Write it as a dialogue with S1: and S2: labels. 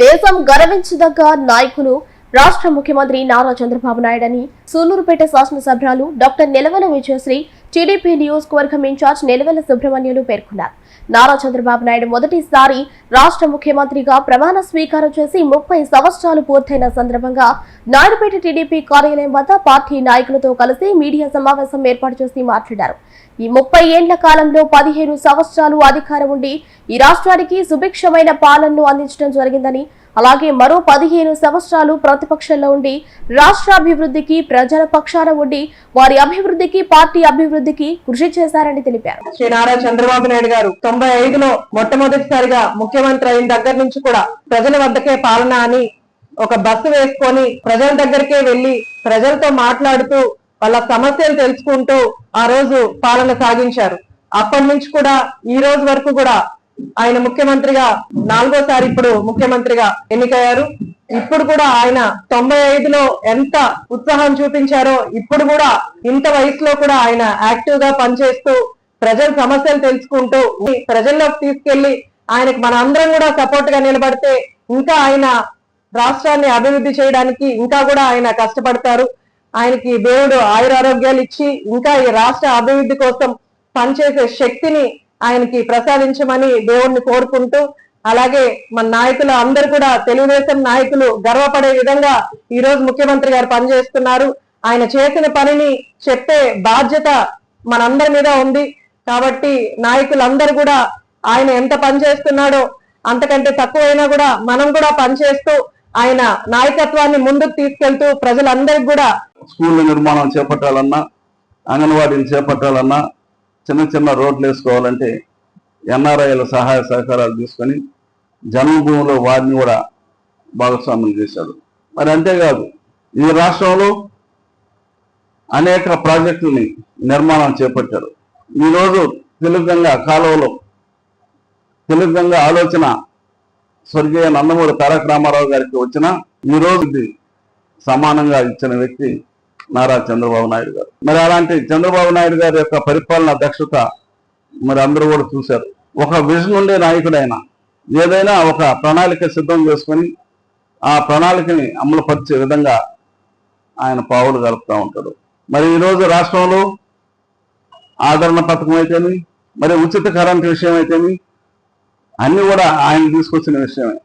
S1: దేశం గర్వించదగ్గ నాయకులు రాష్ట్ర ముఖ్యమంత్రి నారా చంద్రబాబు నాయుడని సూలూరుపేట శాసనసభ్యులు డాక్టర్ నిలవెల విజయశ్రీ టీడీపీ నియోజకవర్గం ఇన్ఛార్జ్ నిలవెల సుబ్రహ్మణ్యులు పేర్కొన్నారు. నారా చంద్రబాబు నాయుడు మొదటిసారి రాష్ట్ర ముఖ్యమంత్రిగా ప్రమాణ స్వీకారం చేసి ముప్పై సంవత్సరాలు పూర్తయిన సందర్భంగా నాయుడుపేట టీడీపీ కార్యాలయం వద్ద పార్టీ నాయకులతో కలిసి మీడియా సమావేశం ఏర్పాటు చేసి మాట్లాడారు. ఈ ముప్పై ఏండ్ల కాలంలో పదిహేను సంవత్సరాలు అధికారం ఉండి ఈ రాష్ట్రానికి సుభిక్షమైన పాలనను అందించడం జరిగిందని అలాగే మరో పదిహేను సంవత్సరాలు ప్రతిపక్షంలో ఉండి రాష్ట్ర అభివృద్ధికి ప్రజల పక్షాన ఉండి వారి అభివృద్ధికి పార్టీ అభివృద్ధికి కృషి చేశారని తెలిపారు.
S2: శ్రీ నారా చంద్రబాబు నాయుడు గారు తొంభై ఐదులో మొట్టమొదటిసారిగా ముఖ్యమంత్రి అయిన దగ్గర నుంచి కూడా ప్రజల వద్దకే పాలన అని ఒక బస్సు వేసుకొని ప్రజల దగ్గరికే వెళ్ళి ప్రజలతో మాట్లాడుతూ వాళ్ళ సమస్యలు తెలుసుకుంటూ ఆ రోజు పాలన సాగించారు. అప్పటి నుంచి కూడా ఈ రోజు వరకు కూడా ఆయన ముఖ్యమంత్రిగా నాలుగోసారి ఇప్పుడు ముఖ్యమంత్రిగా ఎన్నికయ్యారు. ఇప్పుడు కూడా ఆయన తొంభై ఐదులో ఎంత ఉత్సాహం చూపించారో ఇప్పుడు కూడా ఇంత వయసులో కూడా ఆయన యాక్టివ్గా పనిచేస్తూ ప్రజల సమస్యలు తెలుసుకుంటూ ప్రజల్లోకి తీసుకెళ్ళి ఆయనకు మన అందరం కూడా సపోర్ట్గా నిలబడితే ఇంకా ఆయన రాష్ట్రాన్ని అభివృద్ధి చేయడానికి ఇంకా కూడా ఆయన కష్టపడతారు. ఆయనకి దేవుడు ఆయురారోగ్యాలు ఇచ్చి ఇంకా ఈ రాష్ట్ర అభివృద్ధి కోసం పనిచేసే శక్తిని ఆయనకి ప్రసాదించమని దేవుణ్ణి కోరుకుంటూ అలాగే మన నాయకులు అందరు కూడా తెలుగుదేశం నాయకులు గర్వపడే విధంగా ఈ రోజు ముఖ్యమంత్రి గారు పనిచేస్తున్నారు. ఆయన చేసిన పనిని చెప్పే బాధ్యత మనందరి మీద ఉంది. కాబట్టి నాయకులందరూ కూడా ఆయన ఎంత పని చేస్తున్నాడో అంతకంటే తక్కువైనా కూడా మనం కూడా పనిచేస్తూ ఆయన నాయకత్వాన్ని ముందుకు తీసుకెళ్తూ ప్రజలందరికీ కూడా
S3: స్కూల్ నిర్మాణం చేపట్టాలన్నా అంగన్వాడీని చేపట్టాలన్నా చిన్న చిన్న రోడ్లు వేసుకోవాలంటే ఎన్ఆర్ఐల సహాయ సహకారాలు తీసుకొని జన్మభూమిలో వారిని కూడా భాగస్వామ్యం చేశాడు మరి అంతేకాదు ఈ రాష్ట్రంలో అనేక ప్రాజెక్టుల్ని నిర్మాణం చేపట్టారు. ఈరోజు తెలుగంగా కాలువలో తెలుగంగా ఆలోచన స్వర్గీయ నందమూరి తారక రామారావు గారికి వచ్చిన ఈ సమానంగా ఇచ్చిన వ్యక్తి నారా చంద్రబాబు నాయుడు గారు. మరి అలాంటి చంద్రబాబు నాయుడు గారి యొక్క పరిపాలన దక్షత మరి అందరూ కూడా చూశారు. ఒక విజన్ ఉండే నాయకుడైన ఏదైనా ఒక ప్రణాళిక సిద్ధం చేసుకొని ఆ ప్రణాళికని అమలుపరిచే విధంగా ఆయన పావులు గడుపుతూ ఉంటాడు. మరి ఈరోజు రాష్ట్రంలో ఆదరణ పథకం అయితేమి మరి ఉచిత కరెంట్ విషయం అయితేమి అన్నీ కూడా ఆయన తీసుకొచ్చిన విషయమే.